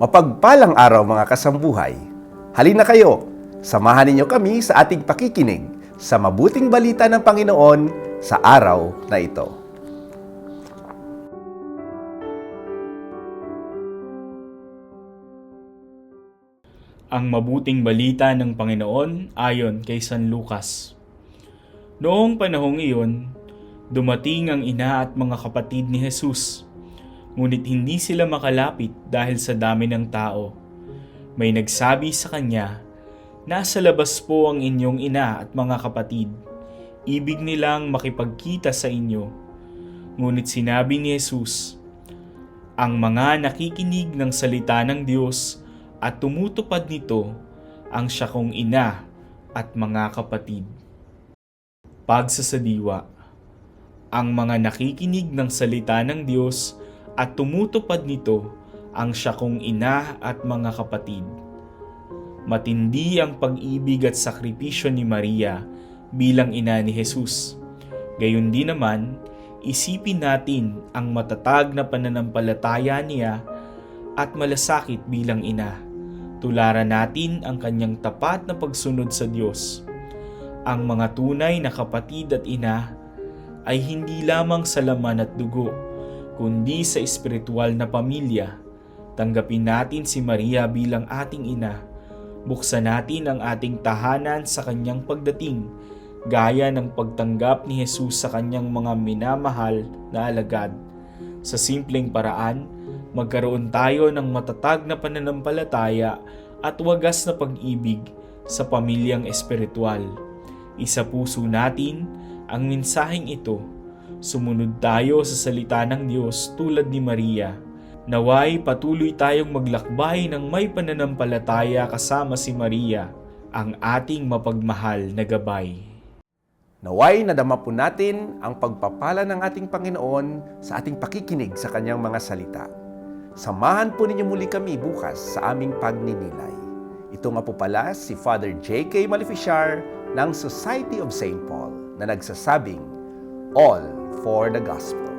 Mapagpalang araw mga kasambuhay. Halina kayo, samahan ninyo kami sa ating pakikinig sa mabuting balita ng Panginoon sa araw na ito. Ang mabuting balita ng Panginoon ayon kay San Lucas. Noong panahong iyon, dumating ang ina at mga kapatid ni Jesus. Ngunit hindi sila makalapit dahil sa dami ng tao. May nagsabi sa kanya, Nasa labas po ang inyong ina at mga kapatid. Ibig nilang makipagkita sa inyo. Ngunit sinabi ni Jesus, Ang mga nakikinig ng salita ng Diyos at tumutupad nito ang siya kong ina at mga kapatid. Pagsasadiwa Ang mga nakikinig ng salita ng Diyos at tumutupad nito ang siya kong ina at mga kapatid. Matindi ang pag-ibig at sakripisyo ni Maria bilang ina ni Jesus. Gayon din naman, isipin natin ang matatag na pananampalataya niya at malasakit bilang ina. Tularan natin ang kanyang tapat na pagsunod sa Diyos. Ang mga tunay na kapatid at ina ay hindi lamang sa laman at dugo, kundi sa espiritual na pamilya. Tanggapin natin si Maria bilang ating ina. Buksan natin ang ating tahanan sa kanyang pagdating, gaya ng pagtanggap ni Jesus sa kanyang mga minamahal na alagad. Sa simpleng paraan, magkaroon tayo ng matatag na pananampalataya at wagas na pag-ibig sa pamilyang espiritual. Isa puso natin ang mensaheng ito. Sumunod tayo sa salita ng Diyos tulad ni Maria. Naway patuloy tayong maglakbay ng may pananampalataya kasama si Maria, ang ating mapagmahal na gabay. Naway nadama po natin ang pagpapala ng ating Panginoon sa ating pakikinig sa kanyang mga salita. Samahan po ninyo muli kami bukas sa aming pagninilay. Ito nga po pala si Father J.K. Maleficiar ng Society of St. Paul na nagsasabing, All for the Gospel.